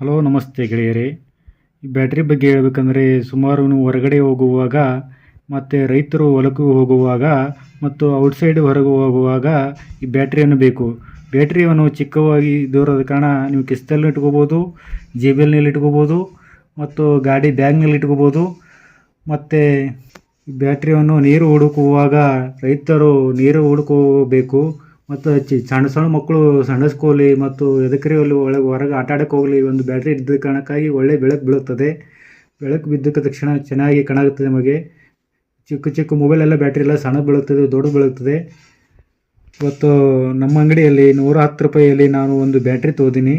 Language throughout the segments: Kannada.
ಹಲೋ, ನಮಸ್ತೆ ಗೆಳೆಯರೇ. ಈ ಬ್ಯಾಟ್ರಿ ಬಗ್ಗೆ ಹೇಳಬೇಕಂದ್ರೆ ಸುಮಾರು ಹೊರಗಡೆ ಹೋಗುವಾಗ ಮತ್ತು ರೈತರು ಹೊಲಕ್ಕೂ ಹೋಗುವಾಗ ಮತ್ತು ಔಟ್ಸೈಡ್ ಹೊರಗೆ ಹೋಗುವಾಗ ಈ ಬ್ಯಾಟ್ರಿಯನ್ನು ಬೇಕು. ಬ್ಯಾಟ್ರಿಯನ್ನು ಚಿಕ್ಕವಾಗಿ ದೂರದ ಕಾರಣ ನೀವು ಕಿಸ್ತಲ್ಲಿ ಇಟ್ಕೋಬೋದು ಜೇಬಿಯಲ್ಲಿ ಇಟ್ಕೋಬೋದು ಮತ್ತು ಗಾಡಿ ಬ್ಯಾಗ್ನಲ್ಲಿ ಇಟ್ಕೋಬೋದು. ಮತ್ತು ಬ್ಯಾಟ್ರಿಯನ್ನು ನೀರು ಹುಡುಕುವಾಗ ರೈತರು ನೀರು ಹುಡುಕೋಬೇಕು. ಮತ್ತು ಚಿ ಸಣ್ಣ ಸಣ್ಣ ಮಕ್ಕಳು ಸಣ್ಣ ಸ್ಕೂಲಿ ಮತ್ತು ಎದಕ್ರಿ ಅಲ್ಲಿ ಒಳಗೆ ಹೊರಗೆ ಆಟ ಆಡಕ್ಕೆ ಹೋಗಲಿ ಒಂದು ಬ್ಯಾಟ್ರಿ ಇದ್ದ ಕಾರಣಕ್ಕಾಗಿ ಒಳ್ಳೆ ಬೆಳಕು ಬೀಳುತ್ತದೆ. ಬೆಳಕು ಬಿದ್ದ ತಕ್ಷಣ ಚೆನ್ನಾಗಿ ಕಾಣಾಗುತ್ತದೆ ನಮಗೆ. ಚಿಕ್ಕ ಚಿಕ್ಕ ಮೊಬೈಲೆಲ್ಲ ಬ್ಯಾಟ್ರಿ ಎಲ್ಲ ಸಣ್ಣ ಬೀಳುತ್ತದೆ ದೊಡ್ಡ ಬೀಳುತ್ತದೆ. ಇವತ್ತು ನಮ್ಮ ಅಂಗಡಿಯಲ್ಲಿ ನೂರ ಹತ್ತು ರೂಪಾಯಿಯಲ್ಲಿ ನಾನು ಒಂದು ಬ್ಯಾಟ್ರಿ ತೊಗೊಂಡಿನಿ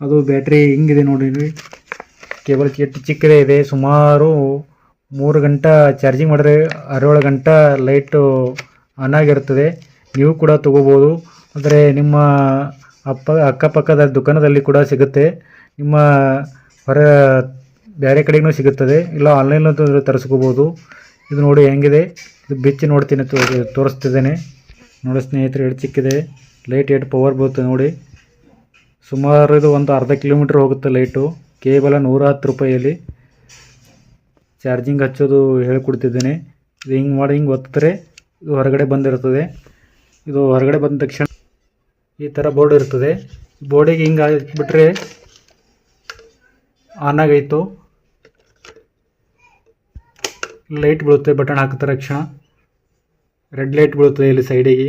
ಅದು ಬ್ಯಾಟ್ರಿ ಹಿಂಗಿದೆ ನೋಡಿ ಕೇಬಲ್ ಎಷ್ಟು ಚಿಕ್ಕದೇ ಇದೆ. ಸುಮಾರು ಮೂರು ಗಂಟೆ ಚಾರ್ಜಿಂಗ್ ಮಾಡಿದ್ರೆ ಅರೇಳು ಗಂಟೆ ಲೈಟು ಆನ್ ಆಗಿರ್ತದೆ ನೀವು ಕೂಡ ತಗೋಬಹುದು ಅಂದರೆ ನಿಮ್ಮ ಅಪ್ಪ ಅಕ್ಕಪಕ್ಕದ ದುಕಾನದಲ್ಲಿ ಕೂಡ ಸಿಗುತ್ತೆ. ನಿಮ್ಮ ಹೊರ ಬೇರೆ ಕಡೆಗೂ ಸಿಗುತ್ತದೆ. ಇಲ್ಲ ಆನ್ಲೈನ್ ತರಿಸ್ಕೋಬೋದು. ಇದು ನೋಡಿ ಹೆಂಗಿದೆ. ಇದು ಬಿಚ್ಚಿ ನೋಡ್ತೀನಿ ತೋರಿಸ್ತಿದ್ದೇನೆ. ನೋಡಿ ಸ್ನೇಹಿತರೆ ಎಷ್ಟು ಚಿಕ್ಕಿದೆ ಲೈಟ್ ಎಷ್ಟು ಪವರ್ ಬರುತ್ತೆ ನೋಡಿ. ಸುಮಾರು ಇದು ಒಂದು ಅರ್ಧ ಕಿಲೋಮೀಟ್ರ್ ಹೋಗುತ್ತೆ ಲೈಟು ಕೇವಲ ನೂರ ಹತ್ತು ರೂಪಾಯಿಯಲ್ಲಿ. ಚಾರ್ಜಿಂಗ್ ಹಚ್ಚೋದು ಹೇಳ್ಕೊಡ್ತಿದ್ದೇನೆ. ಇದು ಹಿಂಗೆ ಮಾಡಿ ಹಿಂಗೆ ಒತ್ತಿದ್ರೆ ಇದು ಹೊರಗಡೆ ಬಂದಿರ್ತದೆ. ಇದು ಹೊರಗಡೆ ಬಂದ ತಕ್ಷಣ ಈ ಥರ ಬೋರ್ಡ್ ಇರ್ತದೆ. ಬೋರ್ಡಿಗೆ ಹಿಂಗೆ ಹಾಕ್ಬಿಟ್ರೆ ಆನ್ ಆಗೈತು. ಲೈಟ್ ಬೀಳುತ್ತೆ ಬಟನ್ ಹಾಕಿದ ತಕ್ಷಣ. ರೆಡ್ ಲೈಟ್ ಬೀಳುತ್ತದೆ ಇಲ್ಲಿ ಸೈಡಿಗೆ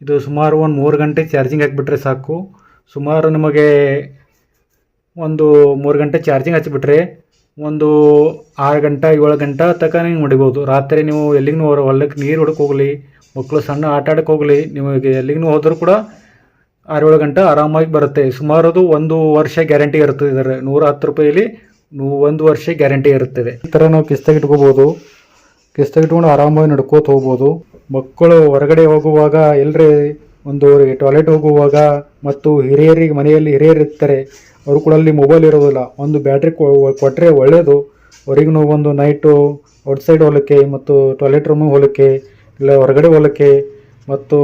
ಇದು ಸುಮಾರು ಒಂದು ಮೂರು ಗಂಟೆ ಚಾರ್ಜಿಂಗ್ ಹಾಕಿಬಿಟ್ರೆ ಸಾಕು. ಸುಮಾರು ನಿಮಗೆ ಒಂದು ಮೂರು ಗಂಟೆ ಚಾರ್ಜಿಂಗ್ ಹಚ್ಚಿಬಿಟ್ರೆ ಒಂದು ಆರು ಗಂಟೆ, ಏಳು ಗಂಟೆ ತನಕ ನೀವು ಹೊಡಿಬೋದು. ರಾತ್ರಿ ನೀವು ಎಲ್ಲಿಗೂ ಹೊಲಕ್ಕೆ ನೀರು ಹೊಡಕ್ಕೆ ಹೋಗಲಿ, ಮಕ್ಕಳು ಸಣ್ಣ ಆಟ ಆಡಕ್ಕೆ ಹೋಗಲಿ, ನಿಮಗೆ ಎಲ್ಲಿಗೂ ಹೋದರೂ ಕೂಡ ಆರು ಏಳು ಗಂಟೆ ಆರಾಮಾಗಿ ಬರುತ್ತೆ. ಸುಮಾರು ಅದು ಒಂದು ವರ್ಷ ಗ್ಯಾರಂಟಿ ಇರ್ತದೆ ಇದರ ನೂರ ಹತ್ತು ರೂಪಾಯಿಲಿ ನೀವು ಒಂದು ವರ್ಷ ಗ್ಯಾರಂಟಿ ಇರುತ್ತದೆ. ಈ ಥರ ನಾವು ಕಿಸ್ತಾಗ ಇಟ್ಕೋಬೋದು. ಕಿಸ್ತಾಗ ಇಟ್ಕೊಂಡು ಆರಾಮಾಗಿ ನಡ್ಕೋತ ಹೋಗ್ಬೋದು. ಮಕ್ಕಳು ಹೊರಗಡೆ ಹೋಗುವಾಗ ಎಲ್ಲರೇ ಒಂದು ಟಾಯ್ಲೆಟ್ ಹೋಗುವಾಗ ಮತ್ತು ಹಿರಿಯರಿಗೆ ಮನೆಯಲ್ಲಿ ಹಿರಿಯರು ಇರ್ತಾರೆ ಅವರು ಕೂಡ ಅಲ್ಲಿ ಮೊಬೈಲ್ ಇರೋದಿಲ್ಲ. ಒಂದು ಬ್ಯಾಟ್ರಿ ಕೊಟ್ಟರೆ ಒಳ್ಳೆಯದು ಅವರಿಗೂ ಒಂದು ನೈಟು ಔಟ್ಸೈಡ್ ಹೋಗಲಿಕ್ಕೆ ಮತ್ತು ಟಾಯ್ಲೆಟ್ ರೂಮಿಗೆ ಹೋಗಲಿಕ್ಕೆ ಇಲ್ಲ ಹೊರಗಡೆ ಹೋಗಲಿಕ್ಕೆ ಮತ್ತು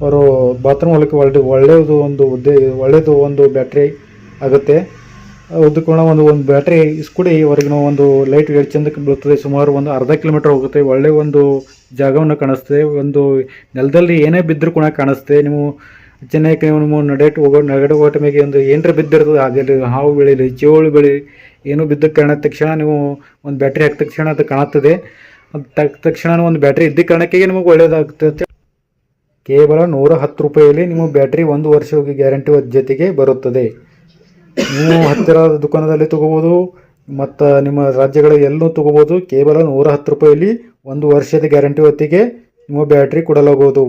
ಅವರು ಬಾತ್ರೂಮ್ ಹೋಗಲಿಕ್ಕೆ ಒಳ್ಳೆ ಒಳ್ಳೆಯದು ಒಂದು ಉದ್ದೇ ಒಳ್ಳೆಯದು ಒಂದು ಬ್ಯಾಟ್ರಿ ಆಗುತ್ತೆ. ಉದ್ದಕೋಣ ಒಂದು ಒಂದು ಬ್ಯಾಟ್ರಿ ಇಸ್ಕೊಡಿ ಹೊರಗಿನ ಒಂದು ಲೈಟ್ ಎಷ್ಟು ಚಂದಕ್ಕೆ ಬೀಳ್ತದೆ. ಸುಮಾರು ಒಂದು ಅರ್ಧ ಕಿಲೋಮೀಟರ್ ಹೋಗುತ್ತೆ. ಒಳ್ಳೆಯ ಒಂದು ಜಾಗವನ್ನು ಕಾಣಿಸ್ತದೆ. ಒಂದು ನೆಲದಲ್ಲಿ ಏನೇ ಬಿದ್ದರೂ ಕೂಡ ಕಾಣಿಸ್ತದೆ. ನೀವು ಚೆನ್ನಾಗಿ ನೀವು ನಡೆಟ್ ಹೋಗೋ ನಗಡೆ ಹೋಗೋ ಒಂದು ಏನರ ಬಿದ್ದಿರ್ತದೆ, ಅದಲ್ಲಿ ಹಾವು ಬೆಳೀಲಿ, ಚೇಳು ಬೆಳಿ ಏನೂ ಬಿದ್ದ ಕಾರಣ ತಕ್ಷಣ ನೀವು ಒಂದು ಬ್ಯಾಟ್ರಿ ಹಾಕಿದ ತಕ್ಷಣ ಅದು ಕಾಣುತ್ತದೆ. ಅದು ತಕ್ಕ ತಕ್ಷಣ ಒಂದು ಬ್ಯಾಟ್ರಿ ಇದ್ದ ಕಾರಣಕ್ಕೆ ನಿಮಗೆ ಒಳ್ಳೆಯದಾಗ್ತದೆ ಕೇವಲ ನೂರ ಹತ್ತು ರೂಪಾಯಿಯಲ್ಲಿ ನಿಮ್ಮ ಬ್ಯಾಟ್ರಿ ಒಂದು ವರ್ಷ ಗ್ಯಾರಂಟಿ ಜೊತೆಗೆ ಬರುತ್ತದೆ. ನೀವು ಹತ್ತಿರದ ದುಕಾನದಲ್ಲಿ ತಗೋಬೋದು, ಮತ್ತು ನಿಮ್ಮ ರಾಜ್ಯಗಳ ಎಲ್ಲೂ ತಗೋಬೋದು, ಕೇವಲ ನೂರ ಹತ್ತು ರೂಪಾಯಿಯಲ್ಲಿ ಒಂದು ವರ್ಷದ ಗ್ಯಾರಂಟಿ ಹೊತ್ತಿಗೆ ನಿಮ್ಮ ಬ್ಯಾಟ್ರಿ ಕೊಡಲಾಗುವುದು.